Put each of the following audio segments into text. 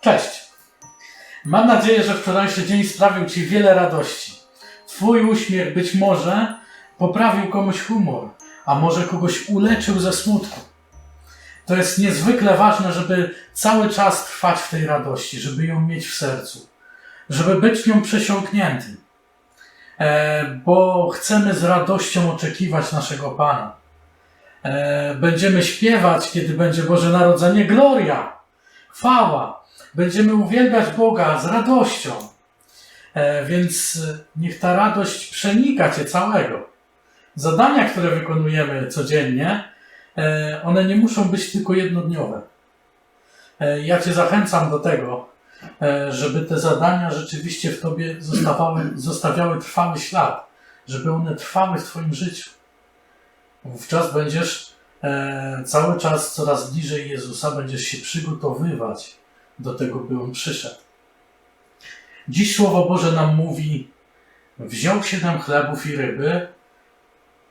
Cześć! Mam nadzieję, że wczorajszy dzień sprawił Ci wiele radości. Twój uśmiech być może poprawił komuś humor, a może kogoś uleczył ze smutku. To jest niezwykle ważne, żeby cały czas trwać w tej radości, żeby ją mieć w sercu, żeby być nią przesiąkniętym, e, bo chcemy z radością oczekiwać naszego Pana. E, będziemy śpiewać, kiedy będzie Boże Narodzenie, gloria, chwała. Będziemy uwielbiać Boga z radością. E, więc e, niech ta radość przenika Cię całego. Zadania, które wykonujemy codziennie, e, one nie muszą być tylko jednodniowe. Ja Cię zachęcam do tego, żeby te zadania rzeczywiście w Tobie zostawały, zostawiały trwały ślad, żeby one trwały w Twoim życiu. Wówczas będziesz cały czas coraz bliżej Jezusa, będziesz się przygotowywać do tego, by On przyszedł. Dziś Słowo Boże nam mówi: Wziął siedem chlebów i ryby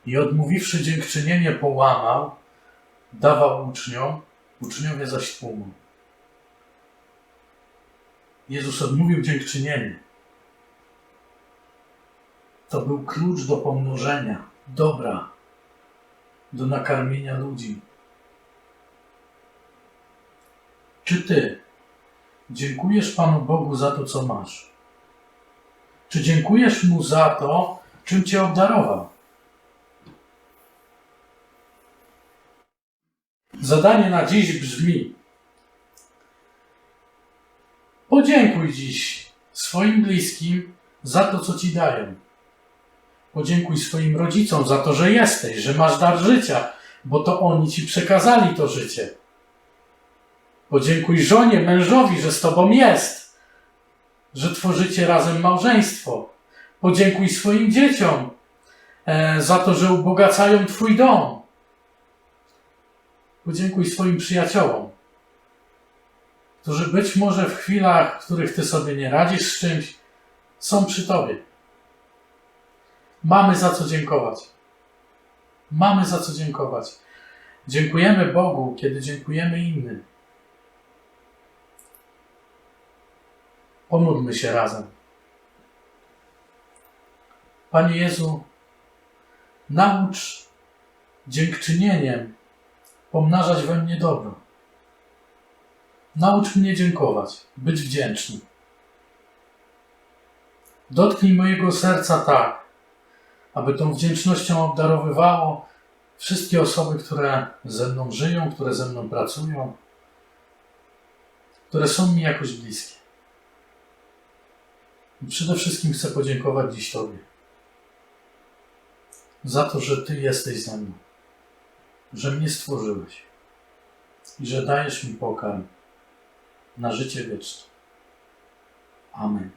i odmówiwszy dziękczynienie, połamał, dawał uczniom, uczniowie zaś tłumom. Jezus odmówił dziękczynienie. To był klucz do pomnożenia dobra, do nakarmienia ludzi. Czy ty dziękujesz Panu Bogu za to, co masz? Czy dziękujesz Mu za to, czym Cię obdarował? Zadanie na dziś brzmi: Podziękuj dziś swoim bliskim za to, co Ci dają. Podziękuj swoim rodzicom za to, że jesteś, że masz dar życia, bo to oni Ci przekazali to życie. Podziękuj żonie, mężowi, że z Tobą jest, że tworzycie razem małżeństwo. Podziękuj swoim dzieciom e, za to, że ubogacają Twój dom. Podziękuj swoim przyjaciołom, którzy być może w chwilach, w których Ty sobie nie radzisz z czymś, są przy Tobie. Mamy za co dziękować. Mamy za co dziękować. Dziękujemy Bogu, kiedy dziękujemy innym. Pomódlmy się razem. Panie Jezu, naucz dziękczynieniem pomnażać we mnie dobro. Naucz mnie dziękować, być wdzięczny. Dotknij mojego serca tak, aby tą wdzięcznością obdarowywało wszystkie osoby, które ze mną żyją, które ze mną pracują, które są mi jakoś bliskie. Przede wszystkim chcę podziękować dziś Tobie za to, że Ty jesteś ze mną, że mnie stworzyłeś i że dajesz mi pokarm na życie wieczne. Amen.